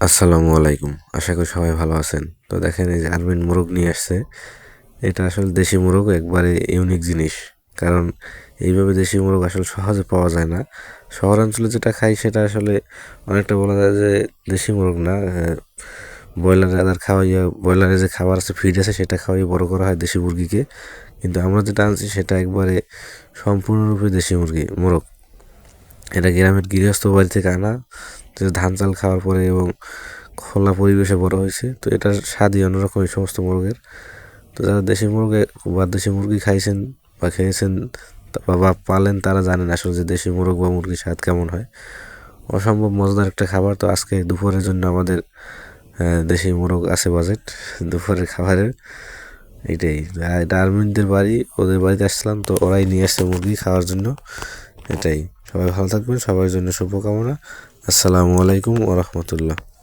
আসসালামু আলাইকুম। আশা করি সবাই ভালো আছেন। তো দেখেন এই যে আরবিন মোরগ নিয়ে আসছে। এটা আসলে দেশি মোরগ, একবারে ইউনিক জিনিস। কারণ এইভাবে দেশি মোরগ আসলে সহজে পাওয়া যায় না। শহরাঞ্চলে যেটা খাই সেটা আসলে অনেকটা বলা যায় যে দেশি মোরগ না। ব্রয়লার আদার খাওয়াইয়া ব্রয়লারের যে খাবার আছে ফিড আছে, সেটা খাওয়াই বড় করা হয় দেশি মুরগিকে। কিন্তু আমরা যেটা আনছি সেটা একবারে সম্পূর্ণরূপে দেশি মুরগি, মোরগ। এটা গ্রামের গৃহস্থ বাড়ি থেকে আনা ধান চাল খাওয়ার পরে এবং খোলা পরিবেশে বড় হয়েছে, তো এটার স্বাদই অন্যরকম এই সমস্ত মুরগের। তো যারা দেশি মুরগে বা দেশি মুরগি খাইছেন বা খেয়েছেন বা পালেন তারা জানেন আসলে যে দেশি মুরগ বা মুরগির স্বাদ কেমন হয়। অসম্ভব মজাদার একটা খাবার, তো আজকে দুপুরের জন্য আমাদের দেশি মোরগ আছে বাজেট, দুপুরের খাবারের। এটাই এটা আর্মিনদের বাড়ি, ওদের বাড়িতে আসছিলাম, তো ওরাই নিয়ে আসছে মুরগি খাওয়ার জন্য। এটাই। সবাই ভালো থাকবেন সবার জন্য শুভকামনা। আসসালামু আলাইকুম ওরহমতুল্লাহ